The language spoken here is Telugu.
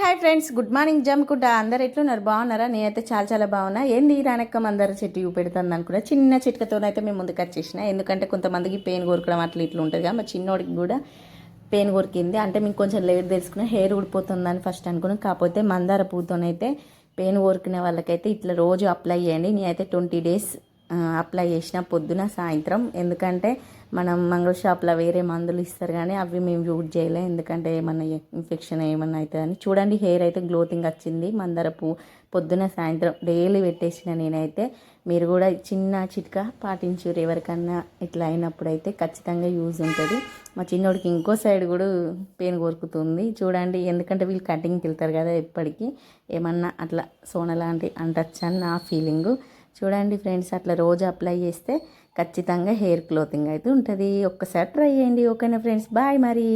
Hi friends good morning Jammikunta. అందరు ఎట్లున్నారు? బాగున్నారా? నేనైతే చాలా చాలా బాగున్నా. ఏంది రానక్క అందరు చెట్టు ఇవి అనుకున్నా. చిన్న చిట్కతోనైతే మేము ముందుకు వచ్చేసిన ఎందుకంటే కొంతమందికి పెయిన్ కోరుకోవడం అట్లా ఇట్లా ఉంటుంది మా చిన్నోడికి కూడా పెయిన్ కొరికింది. అంటే మీకు కొంచెం లేట్ తెలుసుకున్నా హెయిర్ ఊడిపోతుందని ఫస్ట్ అనుకున్నాం. కాకపోతే మందార పూతోనైతే పెయిన్ కోరుకునే వాళ్ళకైతే ఇట్లా రోజు అప్లై చేయండి. నేనైతే ట్వంటీ డేస్ అప్లై చేసిన పొద్దున సాయంత్రం. ఎందుకంటే మనం మంగళ షాప్లో వేరే మందులు ఇస్తారు కానీ అవి మేము యూజ్ చేయలే. ఎందుకంటే ఏమన్నా ఇన్ఫెక్షన్ ఏమన్నా అవుతుందని చూడండి హెయిర్ అయితే గ్లోతింగ్ వచ్చింది. మందరపు పొద్దున సాయంత్రం డైలీ పెట్టేసిన నేనైతే. మీరు కూడా చిన్న చిట్కా పాటించురు ఎవరికన్నా ఇట్లా అయినప్పుడు అయితే ఖచ్చితంగా యూజ్ ఉంటుంది. మా చిన్నోడికి ఇంకో సైడ్ కూడా పెయిన్ కోరుకుతుంది. చూడండి ఎందుకంటే వీళ్ళు కటింగ్కి వెళ్తారు కదా ఎప్పటికీ. ఏమన్నా అట్లా సోన లాంటి అంటచ్చని నా ఫీలింగు. చూడండి ఫ్రెండ్స్ అట్లా రోజు అప్లై చేస్తే ఖచ్చితంగా హెయిర్ క్లోతింగ్ అయితే ఉంటుంది. ఒక్కసారి ట్రై చేయండి ఓకేనా ఫ్రెండ్స్? బాయ్ మరి.